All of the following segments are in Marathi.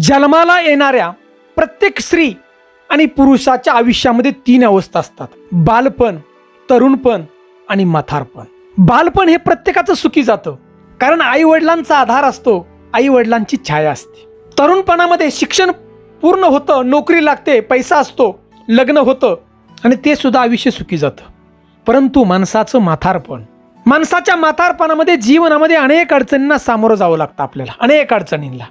जन्माला येणाऱ्या प्रत्येक स्त्री आणि पुरुषाच्या आयुष्यामध्ये तीन अवस्था असतात. बालपण तरुणपण आणि म्हातारपण. बालपण हे प्रत्येकाचं सुखी जातं. कारण आई वडिलांचा आधार असतो आई वडिलांची छाया असते. तरुणपणामध्ये शिक्षण पूर्ण होतं नोकरी लागते पैसा असतो लग्न होतं आणि ते सुद्धा आयुष्य सुखी जातं. परंतु माणसाचं म्हातारपण. माणसाच्या म्हातारपणामध्ये जीवनामध्ये अनेक अडचणींना सामोरं जावं लागतं आपल्याला. अनेक अडचणींना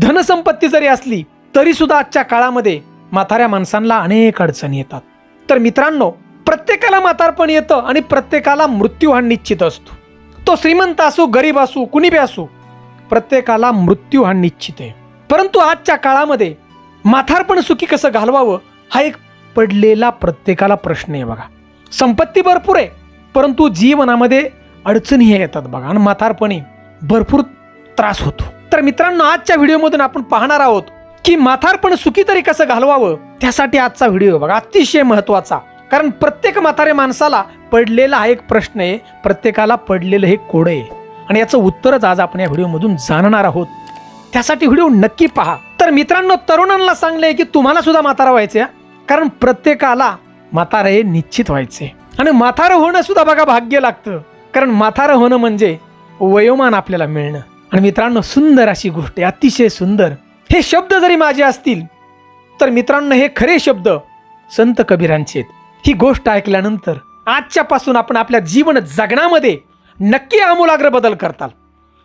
धनसंपत्ती जरी असली तरी सुद्धा आजच्या काळामध्ये म्हाताऱ्या माणसांना अनेक अडचणी येतात. तर मित्रांनो प्रत्येकाला म्हातारपण येतं आणि प्रत्येकाला मृत्यू हा निश्चित असतो. तो श्रीमंत असो गरीब असो कुणी बी असो प्रत्येकाला मृत्यू हा निश्चित आहे. परंतु आजच्या काळामध्ये म्हातारपण सुखी कसं घालवावं हा एक पडलेला प्रत्येकाला प्रश्न आहे बघा. संपत्ती भरपूर आहे परंतु जीवनामध्ये अडचणी हे येतात बघा. आणि म्हातारपणी भरपूर त्रास होतो. तर मित्रांनो आजच्या व्हिडिओमधून आपण पाहणार आहोत की माथारपण सुखी तरी कसं घालवावं? त्यासाठी आजचा व्हिडिओ बघा अतिशय महत्त्वाचा कारण प्रत्येक म्हातारे माणसाला पडलेला हा एक प्रश्न आहे प्रत्येकाला पडलेलं हे कोड आहे. आणि याचं उत्तरच आज आपण या व्हिडिओमधून जाणणार आहोत. त्यासाठी व्हिडिओ नक्की पहा. तर मित्रांनो तरुणांना सांगले की तुम्हाला सुद्धा म्हातारा व्हायचे कारण प्रत्येकाला म्हातारं हे निश्चित व्हायचे आणि म्हातारं होणं सुद्धा बघा भाग्य लागतं. कारण म्हातारं होणं म्हणजे वयोमान आपल्याला मिळणं. आणि मित्रांनो सुंदर अशी गोष्ट आहे अतिशय सुंदर. हे शब्द जरी माझे असतील तर मित्रांनो हे खरे शब्द संत कबीरांचे आहेत. ही गोष्ट ऐकल्यानंतर आजच्यापासून आपण आपल्या जीवन जगण्यामध्ये नक्की आमूलाग्र बदल करताल.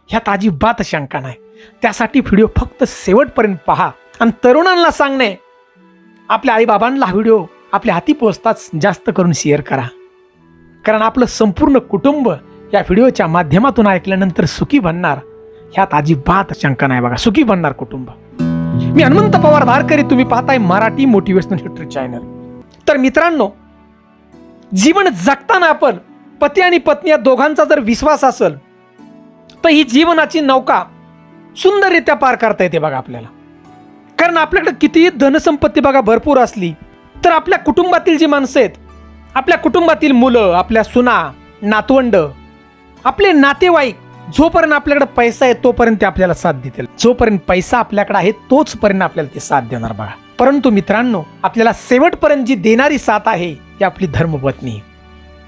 ह्यात अजिबात शंका नाही. त्यासाठी व्हिडिओ फक्त शेवटपर्यंत पहा. आणि तरुणांना सांगणे आपल्या आईबाबांना हा व्हिडिओ आपल्या हाती पोचताच जास्त करून शेअर करा. कारण आपलं संपूर्ण कुटुंब या व्हिडिओच्या माध्यमातून ऐकल्यानंतर सुखी बनणार. ह्यात अजिबात शंका नाही बघा. सुखी बनणार कुटुंब. मी हनुमंत पवार धारकरी तुम्ही पाहताय मराठी मोटिवेशनल हिस्ट्री चॅनल तर मित्रांनो जीवन जगताना आपण पती आणि पत्नी या दोघांचा जर विश्वास असेल तर ही जीवनाची नौका सुंदररित्या पार करता येते बघा आपल्याला. कारण आपल्याकडे कितीही धनसंपत्ती बघा भरपूर असली तर आपल्या कुटुंबातील जी माणसं आहेत आपल्या कुटुंबातील मुलं आपल्या सुना नातवंड आपले नातेवाईक जोपर्यंत आपल्याकडे पैसा आहे तोपर्यंत ते आपल्याला साथ देतील. जोपर्यंत पैसा आपल्याकडे आहे तोचपर्यंत आपल्याला ते साथ देणार बघा परंतु मित्रांनो आपल्याला शेवटपर्यंत जी देणारी साथ आहे ती आपली धर्मपत्नी.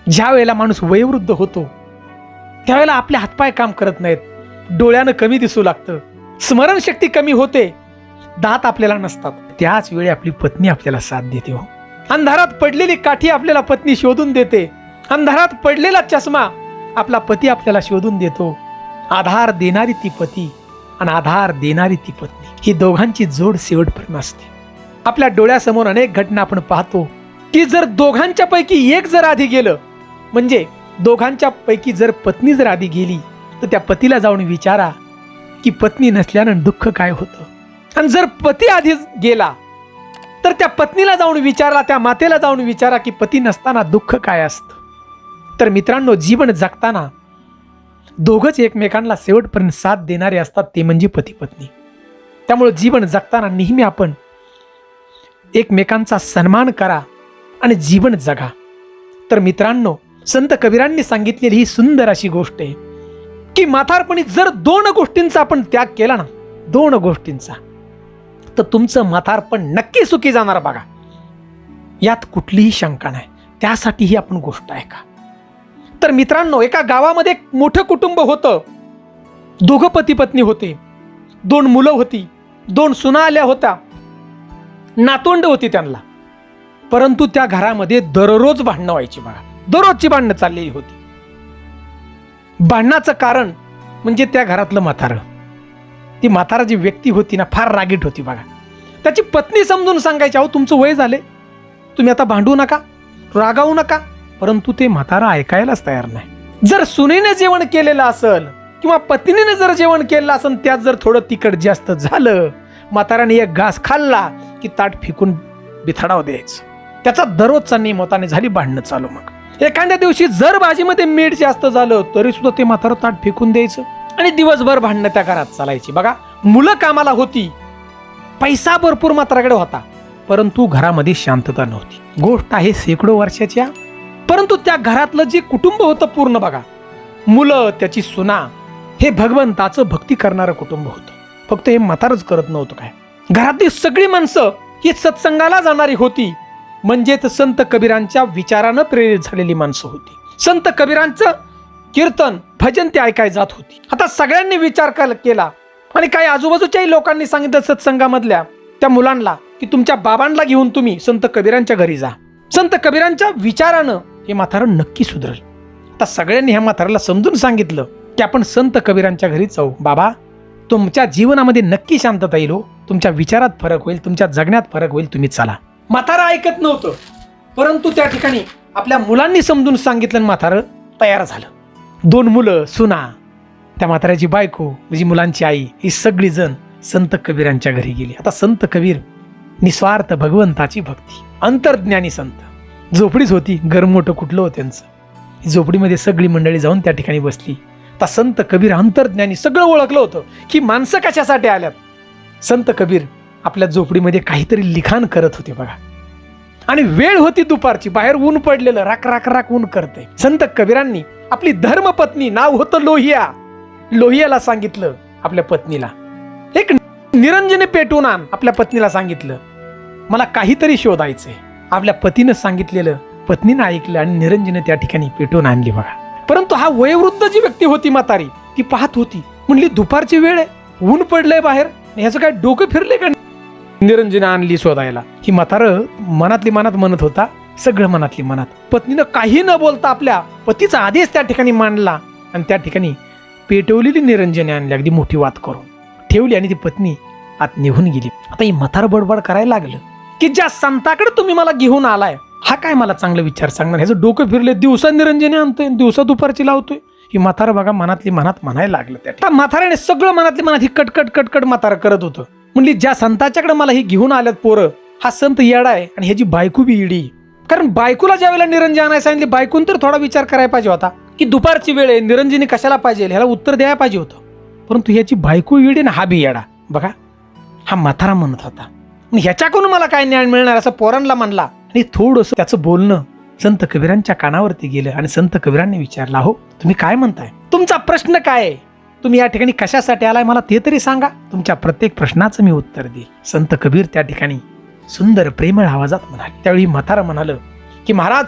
ज्या वेळेला माणूस वयोवृद्ध होतो त्यावेळेला आपले हातपाय काम करत नाहीत. डोळ्यानं कमी दिसू लागतं. स्मरणशक्ती कमी होते. दात आपल्याला नसतात. त्याच वेळी आपली पत्नी आपल्याला साथ देते हो. अंधारात पडलेली काठी आपल्याला पत्नी शोधून देते. अंधारात पडलेला चष्मा आपला पती आपल्याला शोधून देतो. आधार देणारी ती पती आणि आधार देणारी ती पत्नी. ही दोघांची जोड शेवटपर्यंत असते. आपल्या डोळ्यासमोर अनेक घटना आपण पाहतो की जर दोघांच्या पैकी एक जर आधी गेलं म्हणजे दोघांच्या पैकी जर पत्नी जर आधी गेली तर त्या पतीला जाऊन विचारा की पत्नी नसल्यानं दुःख काय होतं? आणि जर पती आधी गेला तर त्या पत्नीला जाऊन विचारा त्या मातेला जाऊन विचारा की पती नसताना दुःख काय असतं? तर मित्रांनो जीवन जगताना दोघंच एकमेकांना शेवटपर्यंत साथ देणारे असतात ते म्हणजे पती पत्नी त्यामुळे जीवन जगताना नेहमी आपण एकमेकांचा सन्मान करा आणि जीवन जगा. तर मित्रांनो संत कबीरांनी सांगितलेली ही सुंदर अशी गोष्ट आहे की म्हातारपणी जर दोन गोष्टींचा आपण त्याग केला ना दोन गोष्टींचा तर तुमचं म्हातारपण नक्की सुखी जाणार बघा. यात कुठलीही शंका नाही. त्यासाठी ही आपण गोष्ट आहे का तर मित्रांनो एका गावामध्ये एक मोठं कुटुंब होतं. दोघं पती पत्नी होते. दोन मुलं होती. दोन सुना आल्या होत्या. नातोंड होती त्यांना. परंतु त्या घरामध्ये दररोज भांडणं व्हायची बघा. दररोजची भांडणं चाललेली होती. भांडणाचं कारण म्हणजे त्या घरातलं म्हातारं. ती म्हातारा जी व्यक्ती होती ना फार रागीट होती बघा. त्याची पत्नी समजून सांगायची अहो तुमचं वय झाले तुम्ही आता भांडू नका रागावू नका. परंतु ते म्हातारा ऐकायलाच तयार नाही. जर सुनेने जेवण केलेलं असेल किंवा पत्नीने जर जेवण केलेलं असेल त्यात जर थोडं तिखट जास्त झालं म्हाताराने एक घास खाल्ला की ताट फेकून बिथाडाव द्यायचं. त्याचा दररोजचा नियम होता आणि झाली भांडणं चालू मग. एखाद्या दिवशी जर भाजीमध्ये मीठ जास्त झालं तरी सुद्धा ते म्हातारं ताट फेकून द्यायचं आणि दिवसभर भांडणं त्या घरात चालायची. बघा मुलं कामाला होती पैसा भरपूर मात्राकडे होता परंतु घरामध्ये शांतता नव्हती. गोष्ट आहे शेकडो वर्षाच्या परंतु त्या घरातलं जे कुटुंब होतं पूर्ण बघा मुलं त्याची सुना हे भगवंताचं भक्ती करणारं कुटुंब होतं. फक्त हे म्हातारच करत नव्हतं काय. घरातली सगळी माणसं ही सत्संगाला जाणारी होती म्हणजेच संत कबीरांच्या विचारानं प्रेरित झालेली माणसं होती. संत कबीरांचं कीर्तन भजन ते ऐकाय जात होती. आता सगळ्यांनी विचार केला. आणि काही आजूबाजूच्याही लोकांनी सांगितलं सत्संगामधल्या त्या मुलांना की तुमच्या बाबांना घेऊन तुम्ही संत कबीरांच्या घरी जा. संत कबीरांच्या विचारानं हे म्हातारं नक्की सुधरेल. आता सगळ्यांनी ह्या म्हाताऱ्याला समजून सांगितलं की आपण संत कबीरांच्या घरी जाऊ. बाबा तुमच्या जीवनामध्ये नक्की शांतता येईल हो. तुमच्या विचारात फरक होईल तुमच्या जगण्यात फरक होईल तुम्ही चला. म्हातारा ऐकत नव्हतं परंतु त्या ठिकाणी आपल्या मुलांनी समजून सांगितलं आणि म्हातारं तयार झालं. दोन मुलं सुना त्या म्हाताऱ्याची बायको म्हणजे मुलांची आई ही सगळी जण संत कबीरांच्या घरी गेली. आता संत कबीर निस्वार्थ भगवंताची भक्ती अंतर्ज्ञानी संत. झोपडीच होती घर मोठं कुठलं होतं त्यांचं. झोपडीमध्ये सगळी मंडळी जाऊन त्या ठिकाणी बसली. आता संत कबीर अंतर्ज्ञानी सगळं ओळखलं होतं की माणसं कशासाठी आल्यात? संत कबीर आपल्या झोपडीमध्ये काहीतरी लिखाण करत होते बघा. आणि वेळ होती दुपारची बाहेर ऊन पडलेलं राक राक राक ऊन करते संत कबीरांनी आपली धर्मपत्नी नाव होतं लोहिया. लोहियाला सांगितलं आपल्या पत्नीला. एक निरंजने पेटून आण आपल्या पत्नीला सांगितलं. मला काहीतरी शोधायचंय. आपल्या पतीनं सांगितलेलं पत्नीनं ऐकलं आणि निरंजनं त्या ठिकाणी पेटवून आणली बघा. परंतु हा वयोवृद्ध जी व्यक्ती होती म्हातारी ती पाहत होती म्हणली दुपारची वेळ आहे ऊन पडलंय बाहेर ह्याचं काय डोकं फिरले का? निरंजन आणली शोधायला. ही म्हातार मनातली मनात म्हणत होता सगळं मनातली मनात. पत्नीनं काही न बोलता आपल्या पतीचा आदेश त्या ठिकाणी मांडला आणि त्या ठिकाणी पेटवलेली निरंजने आणली अगदी मोठी वात करून. ठेवली आणि ती पत्नी आत निघून गेली. आता ही म्हातार बडबड करायला लागलं. की ज्या संताकडे तुम्ही मला घेऊन आलाय हा काय मला चांगला विचार सांगणार? ह्याचं डोकं फिरले दिवसा निरंजने आणतोय दिवसा दुपारची लावतोय. ही म्हातारा बघा मनातली मनात म्हणायला लागलं त्या ठिकाणी. म्हाताऱ्याने सगळं मनातली मनात ही कटकट कटकट म्हातारा करत होतं. म्हणली ज्या संताच्याकडे मला ही घेऊन आल्यात पोरं हा संत येडा आहे आणि ह्याची बायको बी इडी कारण बायकोला ज्या वेळेला निरंजन आणायला सांगितली बायकून तर थोडा विचार करायला पाहिजे होता की दुपारची वेळ आहे निरंजनी कशाला पाहिजे ह्याला उत्तर द्यायला पाहिजे होतं. परंतु ह्याची बायको इडी ना हा बी येडा. बघा हा म्हातारा म्हणत होता. आणि ह्याच्याकडून मला काय ज्ञान मिळणार असं पोरांना म्हणला. आणि थोडंसं त्याचं बोलणं संत कबीरांच्या कानावरती गेलं आणि संत कबीरांनी विचारला हो तुम्ही काय म्हणताय? तुमचा प्रश्न काय आहे? तुम्ही या ठिकाणी कशासाठी आलाय? मला ते तरी सांगा. तुमच्या प्रत्येक प्रश्नाचं मी उत्तर देईल. संत कबीर त्या ठिकाणी सुंदर प्रेमळ आवाजात म्हणाले. त्यावेळी म्हातारा म्हणाल की महाराज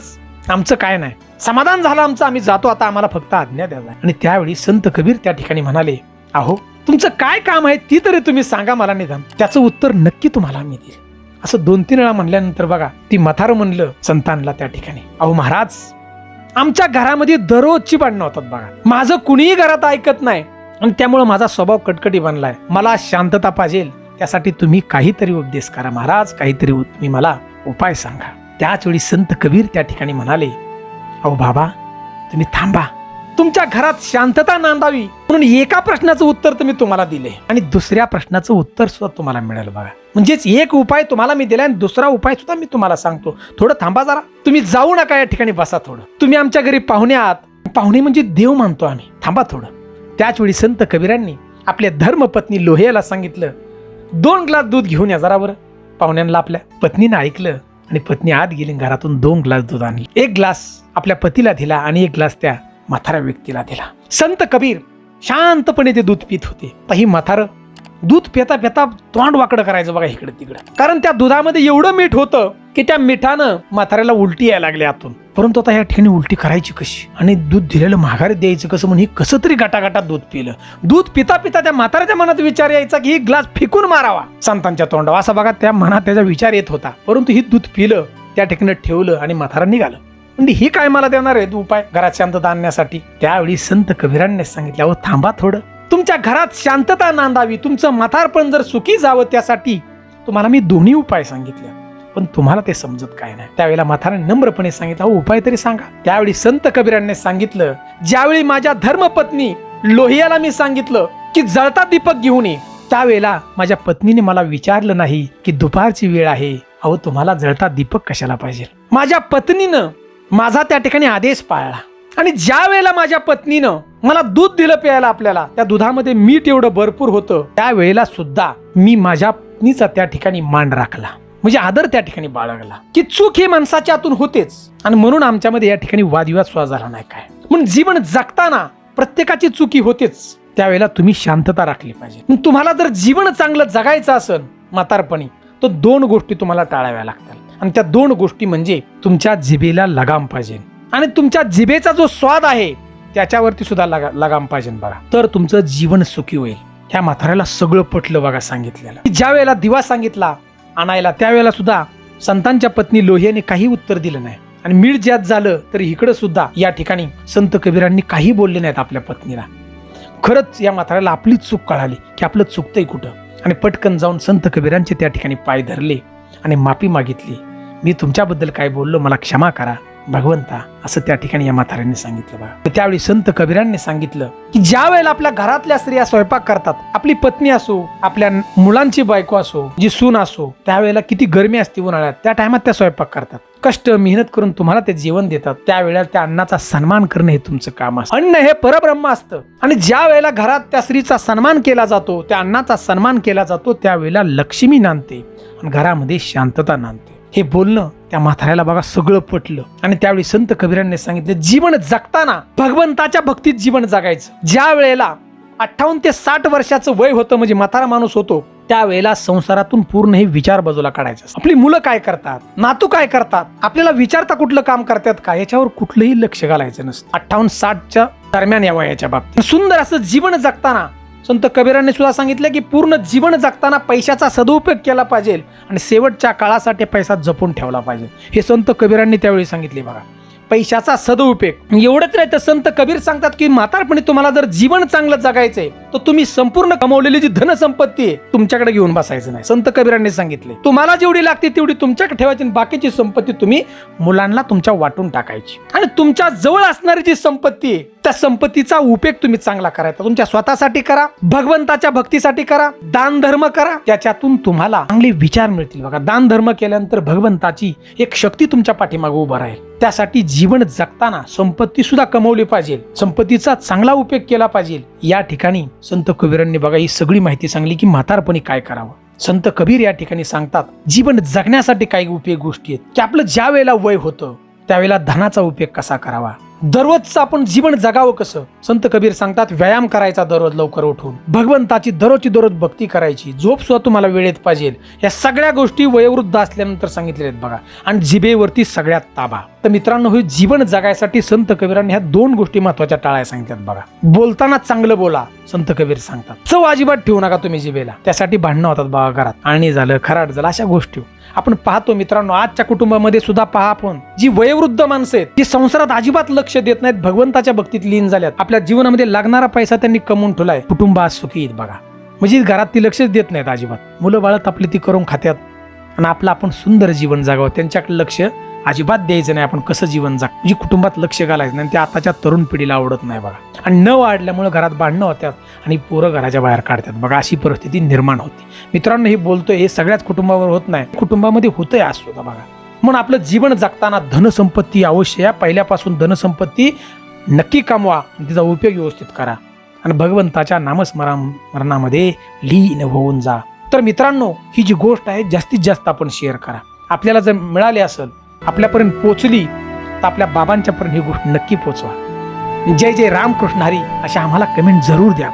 आमचं काय नाही. समाधान झालं आमचं. आम्ही जातो. आता आम्हाला फक्त आज्ञा द्यावा आणि त्यावेळी संत कबीर त्या ठिकाणी म्हणाले अहो तुमचं काय काम आहे ती तरी तुम्ही सांगा मला निदान. त्याचं उत्तर नक्की तुम्हाला मी देईल. असं दोन तीन वेळा म्हणल्यानंतर बघा ती मथार म्हणलं संतांना त्या ठिकाणी. अहो महाराज आमच्या घरामध्ये दररोजची भांडणं होतात बघा. माझं कुणीही घरात ऐकत नाही. आणि त्यामुळे माझा स्वभाव कटकटी बनलाय. मला शांतता पाहिजे त्यासाठी तुम्ही काहीतरी उपदेश करा महाराज काहीतरी तुम्ही मला उपाय सांगा. त्याच वेळी संत कबीर त्या ठिकाणी म्हणाले अहो बाबा तुम्ही थांबा. तुमच्या घरात शांतता नांदावी म्हणून एका प्रश्नाचं उत्तर तुम्ही तुम्हाला दिले. आणि दुसऱ्या प्रश्नाचं उत्तर सुद्धा तुम्हाला मिळेल बघा. म्हणजेच एक उपाय तुम्हाला मी दिला आणि दुसरा उपाय सुद्धा मी तुम्हाला सांगतो. थोडं थांबा जरा. तुम्ही जाऊ नका या ठिकाणी बसा थोडं. तुम्ही आमच्या घरी पाहुणे आहात. पाहुणे म्हणजे देव मानतो आम्ही. थांबा थोडं. त्याच वेळी संत कबीरांनी आपल्या धर्मपत्नी लोहियाला सांगितलं दोन ग्लास दूध घेऊन या जरा बरं. पाहुण्यांना आपल्या पत्नीनं ऐकलं आणि पत्नी आत गेली घरातून दोन ग्लास दूध आणले. एक ग्लास आपल्या पतीला दिला आणि एक ग्लास त्या म्हाताऱ्या व्यक्तीला दिला. संत कबीर शांतपणे ते दूध पित होते. तर ही म्हातारं दूध पिता पिता तोंड वाकडं करायचं बघा इकडे तिकडं. कारण त्या दुधामध्ये एवढं मीठ होतं की त्या मिठानं म्हाताऱ्याला उलटी यायला लागली आतून. परंतु आता या ठिकाणी उलटी करायची कशी? आणि दूध दिलेलं माघार द्यायचं कसं म्हणून ही कसं तरी गटागटात दूध पिलं. दूध पिता पिता त्या म्हाताऱ्याच्या मनात विचार यायचा की ही ग्लास फेकून मारावा संतांच्या तोंडावर. असा बघा त्या मनात त्याचा विचार येत होता. परंतु ही दूध पिलं त्या ठिकाणी ठेवलं आणि म्हातारा निघालं. म्हणजे ही काय मला देणार आहे उपाय? घरात शांतता आणण्यासाठी त्यावेळी संत कबीरांनी सांगितलं अहो थांबा थोडं. तुमच्या घरात शांतता नांदावी. तुमचं म्हातारपण जर सुखी जावं त्यासाठी तुम्हाला मी दोन्ही उपाय सांगितले. पण तुम्हाला ते समजत काय नाही. त्यावेळेला म्हाताराने नम्रपणे सांगितलं अहो उपाय तरी सांगा. त्यावेळी संत कबीरांनी सांगितलं ज्यावेळी माझ्या धर्मपत्नी लोहियाला मी सांगितलं की जळता दीपक घेऊन ये त्यावेळेला माझ्या पत्नीने मला विचारलं नाही की दुपारची वेळ आहे. अहो तुम्हाला जळता दीपक कशाला पाहिजे? माझ्या पत्नीनं माझा त्या ठिकाणी आदेश पाळला. आणि ज्या वेळेला माझ्या पत्नीनं मला दूध दिलं प्यायला आपल्याला त्या दुधामध्ये मीठ एवढं भरपूर होतं त्यावेळेला सुद्धा मी माझ्या पत्नीचा त्या ठिकाणी मान राखला. म्हणजे आदर त्या ठिकाणी बाळगला. की चूक ही माणसाच्या आतून होतेच. आणि म्हणून आमच्यामध्ये या ठिकाणी वादविवाद सुद्धा झाला नाही काय. म्हणून जीवन जगताना प्रत्येकाची चुकी होतेच. त्यावेळेला तुम्ही शांतता राखली पाहिजे. तुम्हाला जर जीवन चांगलं जगायचं असेल म्हातारपणी तर दोन गोष्टी तुम्हाला टाळाव्या लागतात आणि त्या दोन गोष्टी म्हणजे तुमच्या जिभेला लगाम पाहिजे. आणि तुमच्या जिभेचा जो स्वाद आहे त्याच्यावरती सुद्धा लगा लगाम पाहिजे बघा. तर तुमचं जीवन सुखी होईल. ह्या म्हाताऱ्याला सगळं पटलं बघा सांगितलेलं. ज्या वेळेला दिवा सांगितला आणायला त्यावेळेला सुद्धा संतांच्या पत्नी लोहियाने काही उत्तर दिलं नाही. आणि मीळ ज्यात झालं तरी इकडं सुद्धा या ठिकाणी संत कबीरांनी काही बोलले नाहीत आपल्या पत्नीला. खरंच या म्हाताऱ्याला आपलीच चूक कळाली की आपलं चुकतंय कुठं. आणि पटकन जाऊन संत कबीरांचे त्या ठिकाणी पाय धरले आणि माफी मागितली. मी तुमच्याबद्दल काय बोललो मला क्षमा करा भगवंता असं त्या ठिकाणी या म्हाताऱ्यांनी सांगितलं बघा त्यावेळी संत कबीरांनी सांगितलं की ज्या वेळेला आपल्या घरातल्या स्त्रिया स्वयंपाक करतात आपली पत्नी असो आपल्या मुलांची बायको असो जी सून असो त्यावेळेला किती गरमी असते उन्हाळ्यात त्या टायमात त्या स्वयंपाक करतात. कष्ट मेहनत करून तुम्हाला ते जेवण देतात त्यावेळेला त्या अन्नाचा सन्मान करणं हे तुमचं काम असतं. अन्न हे परब्रह्म असतं. आणि ज्या वेळेला घरात त्या स्त्रीचा सन्मान केला जातो त्या अन्नाचा सन्मान केला जातो त्यावेळेला लक्ष्मी नांदते आणि घरामध्ये शांतता नांदते. हे बोलणं त्या म्हाताऱ्याला बघा सगळं पटलं. आणि त्यावेळी संत कबीरांनी सांगितलं जीवन जगताना भगवंताच्या भक्तीत जीवन जगायचं. ज्या वेळेला अठ्ठावन्न ते साठ वर्षाचं वय होतं म्हणजे म्हातारा माणूस होतो त्यावेळेला संसारातून पूर्ण हे विचार बाजूला काढायचे आपली मुलं काय करतात? नातू काय करतात? आपल्याला विचारता कुठलं काम करतात का? याच्यावर कुठलंही लक्ष घालायचं नसतं. अठ्ठावन्न साठच्या दरम्यान या वयाच्या बाबतीत. सुंदर असं जीवन जगताना संत कबीरांनी सुद्धा सांगितलं की पूर्ण जीवन जगताना पैशाचा सदुपयोग केला पाहिजे आणि शेवटच्या काळासाठी पैसा जपून ठेवला पाहिजे. हे संत कबीरांनी त्यावेळी सांगितले बघा. पैशाचा सदुपयोग. एवढंच नाही तर संत कबीर सांगतात की म्हातारपणी तुम्हाला जर जीवन चांगलं जगायचं आहे तर तुम्ही संपूर्ण कमवलेली जी धनसंपत्ती आहे तुमच्याकडे घेऊन बसायचं नाही. संत कबीरांनी सांगितले तुम्हाला जेवढी लागते तेवढी तुमच्याकडे ठेवायची आणि बाकीची संपत्ती तुम्ही मुलांना तुमच्या वाटून टाकायची. आणि तुमच्या जवळ असणारी जी संपत्ती आहे त्या संपत्तीचा उपयोग तुम्ही चांगला करायचा. तुमच्या स्वतःसाठी करा भगवंताच्या भक्तीसाठी करा दान धर्म करा त्याच्यातून तुम्हाला चांगले विचार मिळतील. बघा दान धर्म केल्यानंतर भगवंताची एक शक्ती तुमच्या पाठीमागे उभा राहील. त्यासाठी जीवन जगताना संपत्ती सुद्धा कमवली पाहिजे. संपत्तीचा चांगला उपयोग केला पाहिजे. या ठिकाणी संत कबीरांनी बघा ही सगळी माहिती सांगली की म्हातारपणी काय करावं? संत कबीर या ठिकाणी सांगतात जीवन जगण्यासाठी काही उपयोग गोष्टी आहेत. की आपलं ज्या वेळेला वय होतं त्यावेळेला धनाचा उपयोग कसा करावा? दररोजचं आपण जीवन जगावं कसं? संत कबीर सांगतात व्यायाम करायचा दररोज लवकर उठून. भगवंताची दररोजची दररोज भक्ती करायची. झोप सुद्धा तुम्हाला वेळेत पाहिजे. या सगळ्या गोष्टी वयोवृद्ध असल्यानंतर सांगितलेल्या आहेत बघा. आणि जिभेवरती सगळ्यात ताबा. तर मित्रांनो हे जीवन जगायसाठी संत कबीरांनी ह्या दोन गोष्टी महत्त्वाच्या टाळायला सांगितल्यात बघा. बोलताना चांगलं बोला संत कबीर सांगतात. चव अजिबात ठेवू नका तुम्ही जिभेला. त्यासाठी भांडणं होतात बघा घरात. आणि झालं खराट झालं अशा गोष्टी. आपण पाहतो मित्रांनो आजच्या कुटुंबामध्ये सुद्धा पहा आपण जी वयोवृद्ध माणसं आहेत ती संसारात अजिबात लक्ष देत नाहीत भगवंताच्या भक्तीत लीन झाल्यात. आपल्या जीवनामध्ये लागणारा पैसा त्यांनी कमवून ठेवलाय. कुटुंब आज सुखी आहेत बघा. म्हणजे घरात ती लक्षच देत नाहीत अजिबात. मुलं बाळत आपली ती करून खात्यात. आणि आपलं आपण सुंदर जीवन जगावं त्यांच्याकडे लक्ष अजिबात द्यायचं नाही आपण कसं जीवन जग? म्हणजे कुटुंबात लक्ष घालायचं नाही ते आताच्या तरुण पिढीला आवडत नाही बघा. आणि न वाढल्यामुळे घरात भांडणं होतात आणि पोरं घराच्या बाहेर काढतात. बघा अशी परिस्थिती निर्माण होते. मित्रांनो हे बोलतोय हे सगळ्याच कुटुंबावर होत नाही. कुटुंबामध्ये होतंय आज सुद्धा बघा. म्हणून आपलं जीवन जगताना धनसंपत्ती अवश्य या. पहिल्यापासून धनसंपत्ती नक्की कमवा. तिचा उपयोग व्यवस्थित करा. आणि भगवंताच्या नामस्मरणामध्ये लीन होऊन जा. तर मित्रांनो ही जी गोष्ट आहे जास्तीत जास्त आपण शेअर करा. आपल्याला जर मिळाली असेल आपल्यापर्यंत पोचली तर आपल्या बाबांच्यापर्यंत ही गोष्ट नक्की पोचवा. जय जय रामकृष्ण हरी अशा आम्हाला कमेंट जरूर द्या.